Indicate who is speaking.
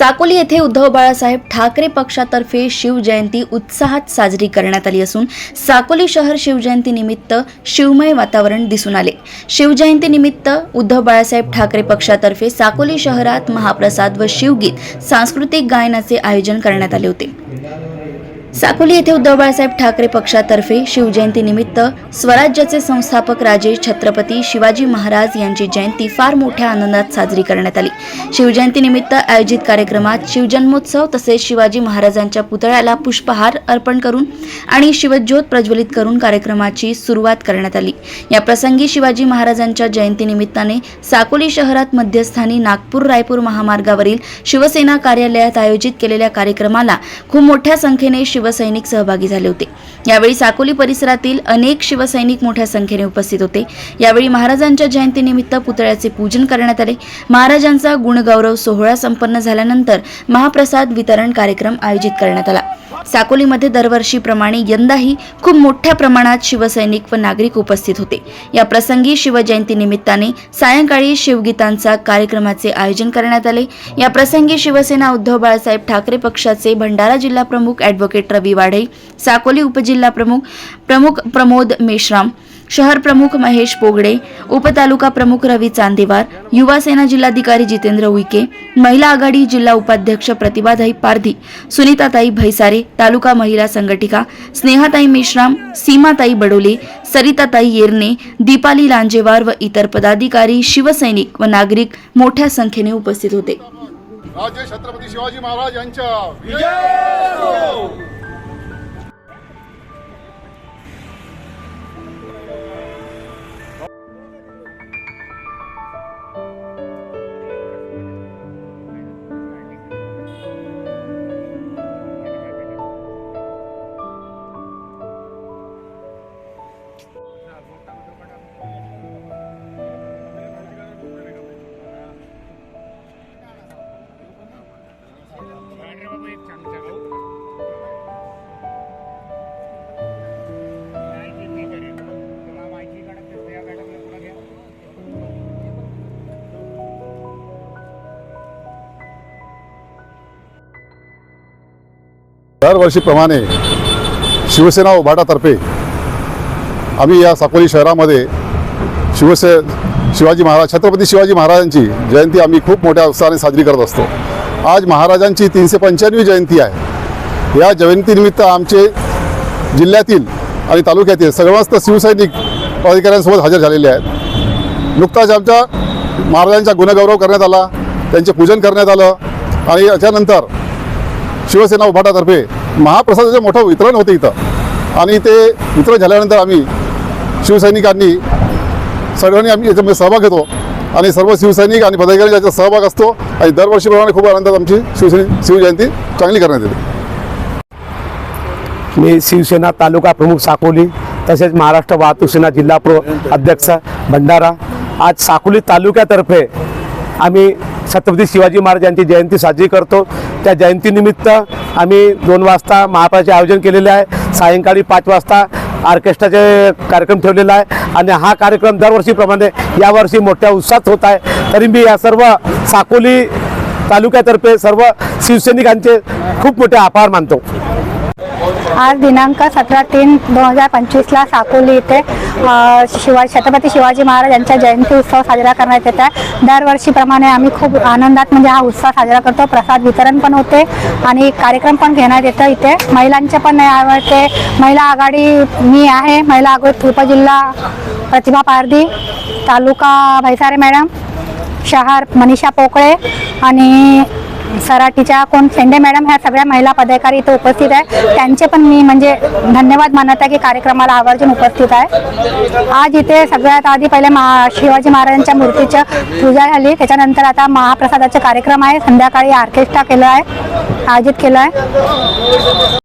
Speaker 1: साकोली येथे उद्धव बाळासाहेब ठाकरे पक्षातर्फे शिवजयंती उत्साहात साजरी करण्यात आली असून साकोली शहर शिवजयंतीनिमित्त शिवमय वातावरण दिसून आले. शिवजयंतीनिमित्त उद्धव बाळासाहेब ठाकरे पक्षातर्फे साकोली शहरात महाप्रसाद व शिवगीत सांस्कृतिक गायनाचे आयोजन करण्यात आले होते. साकोली येथे उद्धव बाळासाहेब ठाकरे पक्षातर्फे शिवजयंतीनिमित्त स्वराज्याचे संस्थापक राजे छत्रपती शिवाजी महाराज यांची जयंती फार मोठ्या आनंदात साजरी करण्यात आली. शिवजयंतीनिमित्त आयोजित कार्यक्रमात शिवजन्मोत्सव तसेच शिवाजी महाराजांच्या पुतळ्याला पुष्पहार अर्पण करून आणि शिवज्योत प्रज्वलित करून कार्यक्रमाची सुरुवात करण्यात आली. या प्रसंगी शिवाजी महाराजांच्या जयंतीनिमित्ताने साकोली शहरात मध्यस्थानी नागपूर रायपूर महामार्गावरील शिवसेना कार्यालयात आयोजित केलेल्या कार्यक्रमाला खूप मोठ्या संख्येने शिवसैनिक सहभागी झाले होते. यावेळी साकोली परिसरातील अनेक शिवसैनिक मोठ्या संख्येने उपस्थित होते. यावेळी महाराजांच्या जयंतीनिमित्त पुतळ्याचे पूजन करण्यात आले. महाराजांचा गुणगौरव सोहळा संपन्न झाल्यानंतर महाप्रसाद वितरण कार्यक्रम आयोजित करण्यात आला. साकोलीमध्ये दरवर्षीप्रमाणे यंदाही खूप मोठ्या प्रमाणात शिवसैनिक व नागरिक उपस्थित होते. या प्रसंगी शिवजयंतीनिमित्ताने सायंकाळी शिवगीतांचा कार्यक्रमाचे आयोजन करण्यात आले. या प्रसंगी शिवसेना उद्धव बाळासाहेब ठाकरे पक्षाचे भंडारा जिल्हा प्रमुख ॲडव्होकेट रवी वाढे साकोली उपजिल्हा प्रमुख प्रमुख प्रमोद मेश्राम शहर प्रमुख महेश पोगडे उपतालुका प्रमुख रवी चांदेवार युवा सेना जिल्हाधिकारी जितेंद्र उईके महिला आघाडी जिल्हा उपाध्यक्ष प्रतिभाताई पारधी सुनीताताई भैसारे तालुका महिला संघटिका स्नेहाताई मेश्राम सीमाताई बडोले सरिताताई येरणे दीपाली लांजेवार व इतर पदाधिकारी शिवसैनिक व नागरिक मोठ्या संख्येने उपस्थित होते.
Speaker 2: राजे छत्रपती शिवाजी महाराज यांच्या दरवर्षीप्रमाणे शिवसेना उभाटातर्फे आम्ही या साकोली शहरामध्ये शिवसे शिवाजी महाराज छत्रपती शिवाजी महाराजांची जयंती आम्ही खूप मोठ्या उत्साहाने साजरी करत असतो. आज महाराजांची तीनशे पंच्याण्णवी जयंती आहे. या जयंतीनिमित्त आमचे जिल्ह्यातील आणि तालुक्यातील सर्वस्त शिवसैनिक पदाधिकाऱ्यांसोबत हजर झालेले आहेत. नुकताच आमच्या महाराजांचा गुणगौरव करण्यात आला त्यांचे पूजन करण्यात आलं आणि याच्यानंतर शिवसेना उभाटातर्फे महाप्रसादाचं मोठं वितरण होतं इथं. आणि ते वितरण झाल्यानंतर आम्ही शिवसैनिकांनी सगळ्यांनी आम्ही याच्यामध्ये सहभाग घेतो. आणि सर्व शिवसैनिक आणि पदाधिकारी याचा सहभाग असतो आणि दरवर्षीप्रमाणे खूप आनंदात आमची शिवसैनिक शिवजयंती चांगली करण्यात येते.
Speaker 3: मी शिवसेना तालुका प्रमुख साकोली तसेच महाराष्ट्र वाहतूक सेना जिल्हा प्र अध्यक्ष भंडारा. आज साकोली तालुक्यातर्फे आम्ही छत्रपती शिवाजी महाराज यांची जयंती साजरी करतो. त्या जयंतीनिमित्त आम्ही दोन वाजता महाप्रसाचे आयोजन केलेले आहे. सायंकाळी पाच वाजता ऑर्केस्ट्राचे कार्यक्रम ठेवलेला आहे. आणि हा कार्यक्रम दरवर्षीप्रमाणे यावर्षी मोठ्या उत्साहात होत आहे. तरी मी या सर्व साकोली तालुक्यातर्फे सर्व शिवसैनिकांचे खूप मोठे आभार मानतो.
Speaker 4: आज दिनांक सतरा तीन दोन हजार पंचवीसला साकोली इथे शिवाजी शिवा छत्रपती शिवाजी महाराज यांचा जयंती उत्सव साजरा करण्यात येत आहे. दरवर्षीप्रमाणे आम्ही खूप आनंदात म्हणजे हा उत्सव साजरा करतो. प्रसाद वितरण पण होते आणि कार्यक्रम पण घेण्यात येतं इथे. महिलांचे पण आवडते. महिला आघाडी मी आहे. महिला आघाडी उपजिल्हा प्रतिभा पारधी तालुका भैसारे मॅडम शहर मनीषा पोकळे आणि सराटीच्या कोण शेंडे मॅडम ह्या सगळ्या महिला पदाधिकारी इथे उपस्थित आहे. त्यांचे पण मी म्हणजे धन्यवाद मानत आहे की कार्यक्रमाला आवर्जून उपस्थित आहे. आज इथे सगळ्यात आधी पहिले मा शिवाजी महाराजांच्या मूर्तीच्या पूजा झाली. त्याच्यानंतर आता महाप्रसादाचे कार्यक्रम आहे. संध्याकाळी ऑर्केस्ट्रा केलं आहे. आयोजित केलं आहे.